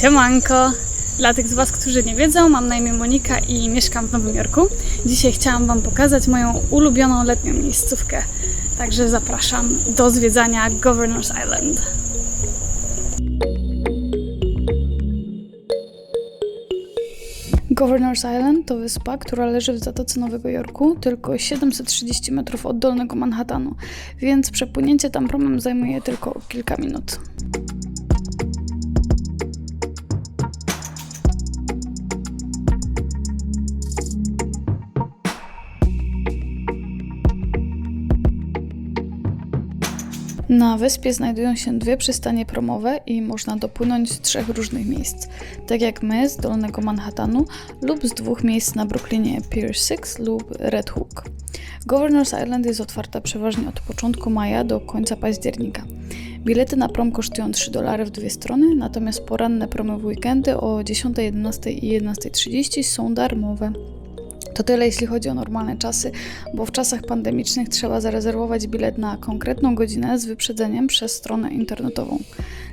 Siemanko! Dla tych z Was, którzy nie wiedzą, mam na imię Monika i mieszkam w Nowym Jorku. Dzisiaj chciałam Wam pokazać moją ulubioną letnią miejscówkę. Także zapraszam do zwiedzania Governor's Island. Governor's Island to wyspa, która leży w Zatoce Nowego Jorku, tylko 730 metrów od Dolnego Manhattanu, więc przepłynięcie tam promem zajmuje tylko kilka minut. Na wyspie znajdują się dwie przystanie promowe i można dopłynąć z trzech różnych miejsc, tak jak my z Dolnego Manhattanu lub z dwóch miejsc na Brooklynie Pier 6 lub Red Hook. Governor's Island jest otwarta przeważnie od początku maja do końca października. Bilety na prom kosztują 3 dolary w dwie strony, natomiast poranne promy w weekendy o 10, 11 i 11.30 są darmowe. To tyle, jeśli chodzi o normalne czasy, bo w czasach pandemicznych trzeba zarezerwować bilet na konkretną godzinę z wyprzedzeniem przez stronę internetową.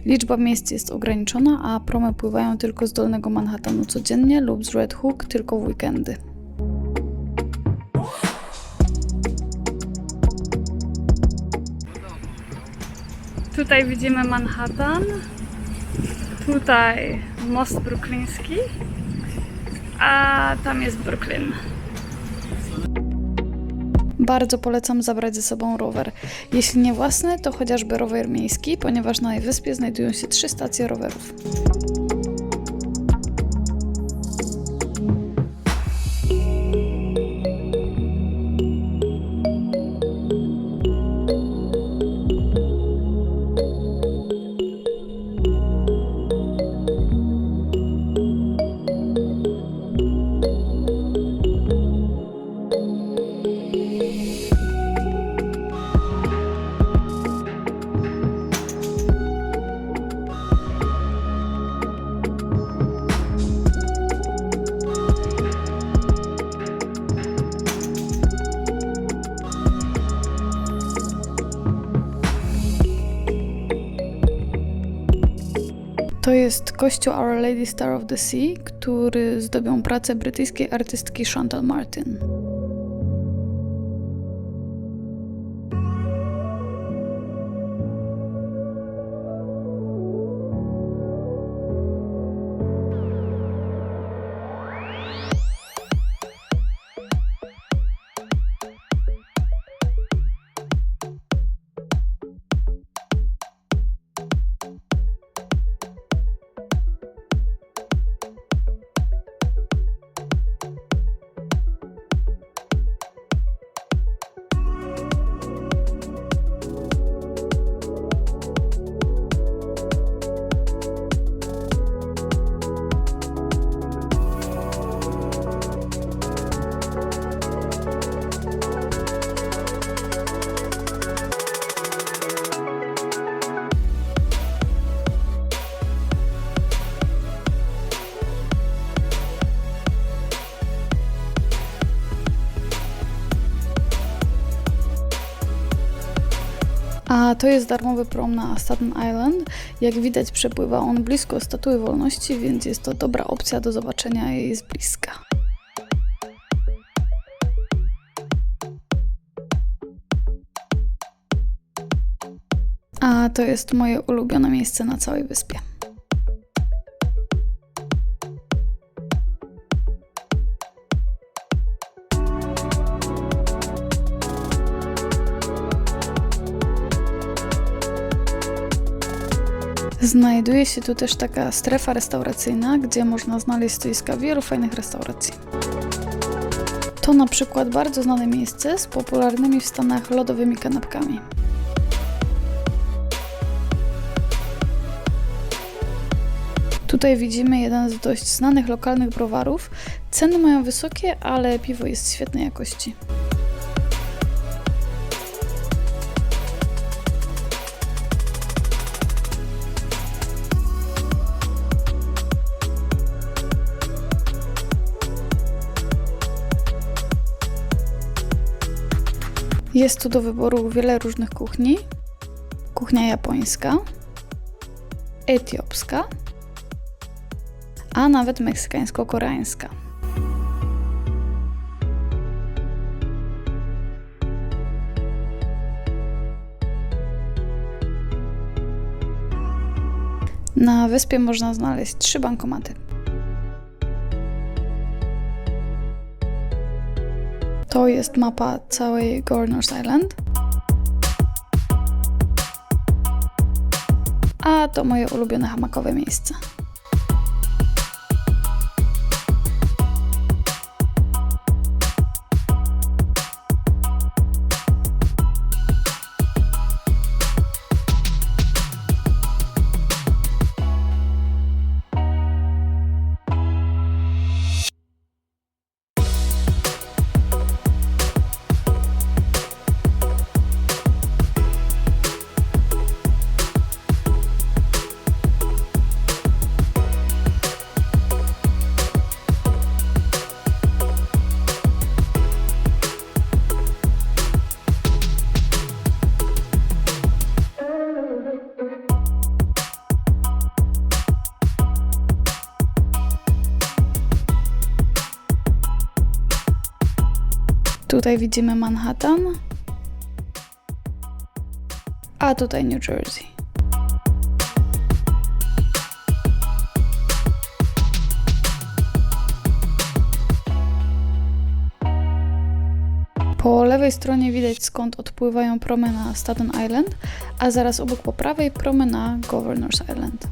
Liczba miejsc jest ograniczona, a promy pływają tylko z Dolnego Manhattanu codziennie lub z Red Hook tylko w weekendy. Tutaj widzimy Manhattan, tutaj most brukliński, a tam jest Brooklyn. Bardzo polecam zabrać ze sobą rower. Jeśli nie własny, to chociażby rower miejski, ponieważ na wyspie znajdują się trzy stacje rowerów. Jest kościół Our Lady Star of the Sea, który zdobią pracę brytyjskiej artystki Chantal Martin. To jest darmowy prom na Staten Island. Jak widać, przepływa on blisko Statui Wolności, więc jest to dobra opcja do zobaczenia jej z bliska. A to jest moje ulubione miejsce na całej wyspie. Znajduje się tu też taka strefa restauracyjna, gdzie można znaleźć stoiska wielu fajnych restauracji. To na przykład bardzo znane miejsce z popularnymi w Stanach lodowymi kanapkami. Tutaj widzimy jeden z dość znanych lokalnych browarów. Ceny mają wysokie, ale piwo jest świetnej jakości. Jest tu do wyboru wiele różnych kuchni. Kuchnia japońska, etiopska, a nawet meksykańsko-koreańska. Na wyspie można znaleźć trzy bankomaty. To jest mapa całej Governor's Island. A to moje ulubione hamakowe miejsce. Tutaj widzimy Manhattan, a tutaj New Jersey. Po lewej stronie widać skąd odpływają promy na Staten Island, a zaraz obok po prawej promy na Governor's Island.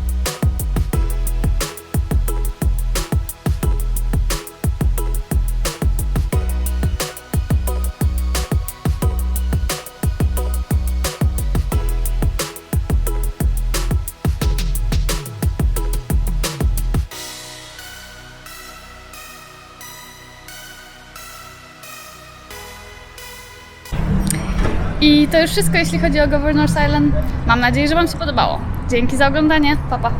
I to już wszystko, jeśli chodzi o Governor's Island. Mam nadzieję, że Wam się podobało. Dzięki za oglądanie. Pa, pa.